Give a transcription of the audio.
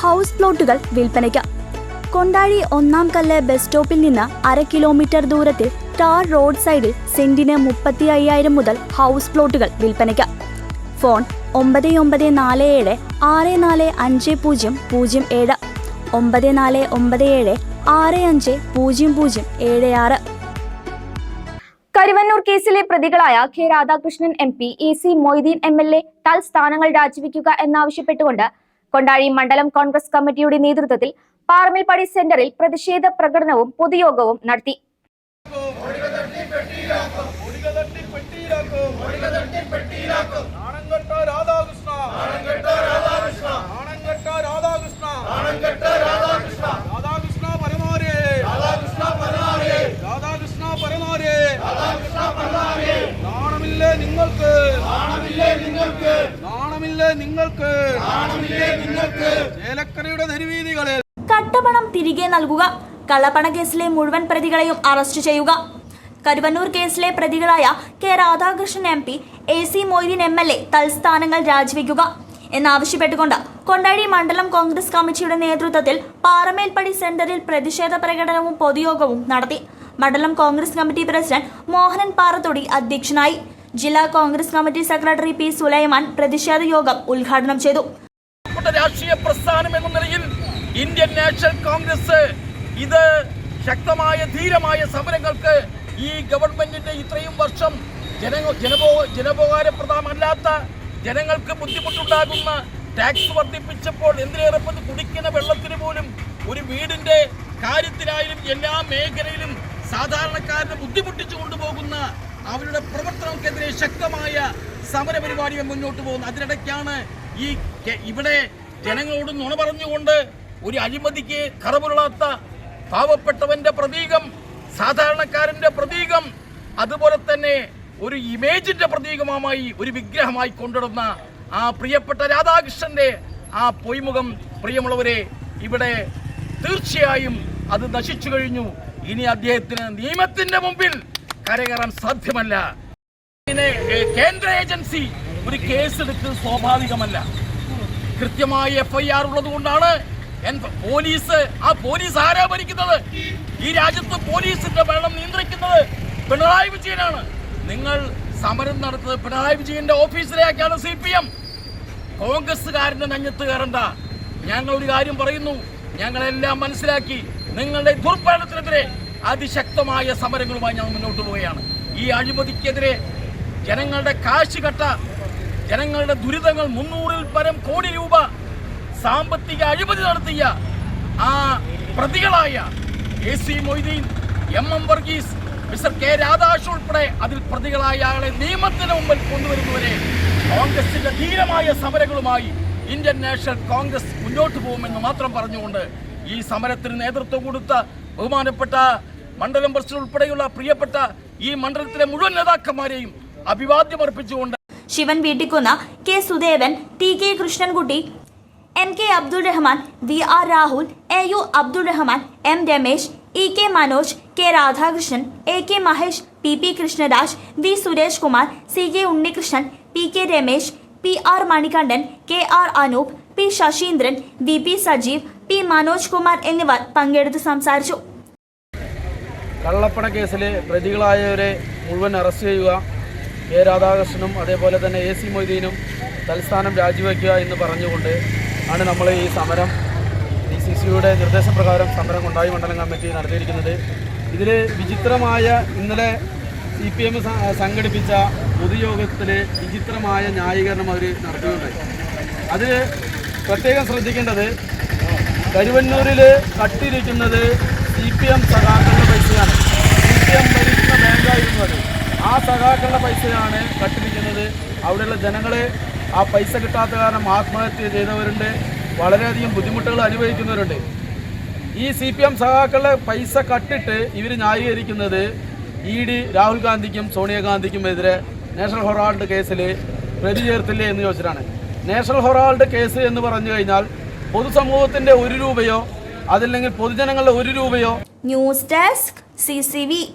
House പ്ലോട്ടുകൾ വിൽപ്പനയ്ക്ക്. കൊണ്ടാഴി ഒന്നാം കല്ല് ബസ് സ്റ്റോപ്പിൽ നിന്ന് അര കിലോമീറ്റർ ദൂരത്തിൽ ടാർ റോഡ് സൈഡിൽ സെന്റിന് മുപ്പത്തി അയ്യായിരം മുതൽ ഹൗസ് പ്ലോട്ടുകൾ വിൽപ്പനയ്ക്ക്. ഫോൺ ഒമ്പത് ഒമ്പത് നാല് ഏഴ് ആറ് നാല് അഞ്ച് പൂജ്യം പൂജ്യം ഏഴ്. ഒമ്പത് നാല് ഒമ്പത് ഏഴ് ആറ് അഞ്ച് പൂജ്യം പൂജ്യം ഏഴ് ആറ്. കരുവന്നൂർ കേസിലെ പ്രതികളായ K Radhakrishnan M P A C Moideen M L A തൽസ്ഥാനങ്ങൾ രാജിവെക്കുക എന്നാവശ്യപ്പെട്ടുകൊണ്ട് കൊണ്ടാഴി മണ്ഡലം കോൺഗ്രസ് കമ്മിറ്റിയുടെ നേതൃത്വത്തിൽ പാറമേൽപ്പടി സെന്ററിൽ പ്രതിഷേധ പ്രകടനവും പൊതുയോഗവും നടത്തി. നിങ്ങൾക്ക് നിങ്ങൾക്ക്? നാണമില്ലേ നിങ്ങൾക്ക്? ചേലക്കരയുടെ തെരുവീതികളിൽ കട്ടപ്പണം തിരികെ നൽകുക. കള്ളപ്പണ കേസിലെ മുഴുവൻ പ്രതികളെയും അറസ്റ്റ് ചെയ്യുക. കരുവന്നൂർ കേസിലെ പ്രതികളായ K Radhakrishnan M P A C Moideen M L A തൽസ്ഥാനങ്ങൾ രാജിവെക്കുക എന്നാവശ്യപ്പെട്ടുകൊണ്ട് കൊണ്ടാടി മണ്ഡലം കോൺഗ്രസ് കമ്മിറ്റിയുടെ നേതൃത്വത്തിൽ പാറമേൽപ്പടി സെന്ററിൽ പ്രതിഷേധ പ്രകടനവും പൊതുയോഗവും നടത്തി. മണ്ഡലം Congress committee president Mohanan Parathodi അധ്യക്ഷനായി. ജില്ലാ Congress committee secretary P Sulaiman പ്രതിഷേധ യോഗം ഉദ്ഘാടനം ചെയ്തു. രാഷ്ട്രീയ പ്രസ്ഥാനം എന്ന നിലയിൽ ഇന്ത്യൻ നാഷണൽ കോൺഗ്രസ് ഇത് ശക്തമായ ധീരമായ സമരങ്ങൾക്ക് ഈ ഗവൺമെന്റിന്റെ ഇത്രയും വർഷം ജന ജനപോ ജനോപകാരപ്രദമല്ലാത്ത ജനങ്ങൾക്ക് ബുദ്ധിമുട്ടുണ്ടാകുന്ന ടാക്സ് വർദ്ധിപ്പിച്ചപ്പോൾ എന്തിനേറെ കുടിക്കുന്ന വെള്ളത്തിന് പോലും ഒരു വീടിന്റെ കാര്യത്തിലായാലും എല്ലാ മേഖലയിലും സാധാരണക്കാരനെ ബുദ്ധിമുട്ടിച്ചു കൊണ്ടുപോകുന്ന അവരുടെ പ്രവർത്തനങ്ങൾക്കെതിരെ ശക്തമായ സമര പരിപാടികൾ മുന്നോട്ട് പോകുന്നു. അതിനിടയ്ക്കാണ് ഈ ഇവിടെ ജനങ്ങളോട് നുണ പറഞ്ഞുകൊണ്ട് ഒരു അഴിമതിക്ക് കറവുള്ളാത്ത പാവപ്പെട്ടവന്റെ പ്രതീകം സാധാരണക്കാരന്റെ പ്രതീകം അതുപോലെ തന്നെ ഒരു ഇമേജിന്റെ പ്രതീകമായി ഒരു വിഗ്രഹമായി കൊണ്ടിടുന്ന ആ പ്രിയപ്പെട്ട രാധാകൃഷ്ണന്റെ ആ പൊയ്മുഖം പ്രിയമുള്ളവരെ ഇവിടെ തീർച്ചയായും അത് നശിച്ചു കഴിഞ്ഞു. ഇനി അദ്ദേഹത്തിന് നിയമത്തിന്റെ മുമ്പിൽ കരകയറാൻ സാധ്യമല്ല. പിന്നെ കേന്ദ്ര ഏജൻസി ഒരു കേസ് എടുക്കുന്നത് സ്വാഭാവികമല്ല. കൃത്യമായി എഫ് ഐ ആർ ഉള്ളത് കൊണ്ടാണ് പോലീസ് ആ പോലീസ് ആരാ ഭരിക്കുന്നത്? ഈ രാജ്യത്ത് പോലീസിന്റെ ഭരണം നിയന്ത്രിക്കുന്നത് പിണറായി വിജയനാണ്. നിങ്ങൾ സമരം നടത്തുന്നത് പിണറായി വിജയന്റെ ഓഫീസിലേക്കാണ് സി പി എം. കോൺഗ്രസ്സുകാരന്റെ നഞ്ഞത്ത് കയറണ്ട. ഞങ്ങൾ ഒരു കാര്യം പറയുന്നു. ഞങ്ങളെല്ലാം മനസ്സിലാക്കി നിങ്ങളുടെ ദുർഭരണത്തിനെതിരെ അതിശക്തമായ സമരങ്ങളുമായി ഞങ്ങൾ മുന്നോട്ട് പോവുകയാണ്. ഈ അഴിമതിക്കെതിരെ ജനങ്ങളുടെ കാശ് കട്ട ജനങ്ങളുടെ ദുരിതങ്ങൾ മുന്നൂറിൽ പരം കോടി രൂപ സാമ്പത്തിക അഴിമതി നടത്തിയ ആ പ്രതികളായ A C Moideen M M Varghese mister K രാധാഷ് ഉൾപ്പെടെ അതിൽ പ്രതികളായ ആളെ നിയമത്തിന് മുമ്പിൽ കൊണ്ടുവരുന്നവരെ കോൺഗ്രസിന്റെ ധീരമായ സമരങ്ങളുമായി ഇന്ത്യൻ നാഷണൽ കോൺഗ്രസ് മുന്നോട്ട് പോകുമെന്ന് മാത്രം പറഞ്ഞുകൊണ്ട് ഈ സമരത്തിന് നേതൃത്വം കൊടുത്ത ബഹുമാനപ്പെട്ട മണ്ഡലം പ്രസിഡന്റ് ഉൾപ്പെടെയുള്ള പ്രിയപ്പെട്ട ഈ മണ്ഡലത്തിലെ മുഴുവൻ നേതാക്കന്മാരെയും അഭിവാദ്യം അർപ്പിച്ചുകൊണ്ട് Sivan Veettikkunnu K Sudevan T K Krishnankutty M K Abdul Rahman V R Rahul A U Abdul Rahman M Ramesh E K Manoj K Radhakrishnan A K Mahesh P P Krishnadas V Suresh Kumar C K Unnikrishnan P K Ramesh P R Manikandan K R Anoop P Sasheendran V P Sajeev P Manoj Kumar എന്നിവർ പങ്കെടുത്ത് സംസാരിച്ചു. കള്ളപ്പണ കേസിലെ പ്രതികളായവരെ മുഴുവൻ arrest ചെയ്യുക. K രാധാകൃഷ്ണനും അതേപോലെ തന്നെ A C മൊയ്തീനും തൽസ്ഥാനം രാജിവെക്കുക എന്ന് പറഞ്ഞുകൊണ്ട് ആണ് നമ്മൾ ഈ സമരം ഡി സി സിയുടെ നിർദ്ദേശപ്രകാരം സമരം കൊണ്ടായി മണ്ഡലം കമ്മിറ്റി നടത്തിയിരിക്കുന്നത്. ഇതിൽ വിചിത്രമായ ഇന്നലെ സി പി എം സംഘടിപ്പിച്ച പൊതുയോഗത്തിൽ വിചിത്രമായ ന്യായീകരണം അവർ നടത്തുകയുണ്ടായി അത് പ്രത്യേകം ശ്രദ്ധിക്കേണ്ടത് കരുവന്നൂരിൽ കട്ടിരിക്കുന്നത് സി പി എം സഖാക്കളുടെ പൈസയാണ്. സി പി എം ഭരിക്കുന്ന ബാങ്കായിരുന്നു അത്. ആ സഖാക്കളുടെ പൈസയാണ് കട്ടിരിക്കുന്നത് അവിടെയുള്ള ജനങ്ങളെ ആ പൈസ കിട്ടാത്ത കാരണം ആത്മഹത്യ ചെയ്തവരുണ്ട്. വളരെയധികം ബുദ്ധിമുട്ടുകൾ അനുഭവിക്കുന്നവരുണ്ട്. ഈ സി പി എം സഖാക്കളുടെ പൈസ കട്ടിട്ട് ഇവർ ന്യായീകരിക്കുന്നത് ഇ ഡി രാഹുൽ ഗാന്ധിക്കും സോണിയാഗാന്ധിക്കും എതിരെ നാഷണൽ ഹൊറാൾഡ് കേസിൽ പ്രതി ചേർത്തില്ലേ എന്ന് ചോദിച്ചിട്ടാണ്. നാഷണൽ ഹൊറാൾഡ് കേസ് എന്ന് പറഞ്ഞു കഴിഞ്ഞാൽ പൊതുസമൂഹത്തിന്റെ ഒരു രൂപയോ അതല്ലെങ്കിൽ പൊതുജനങ്ങളുടെ ഒരു രൂപയോ news desk C C V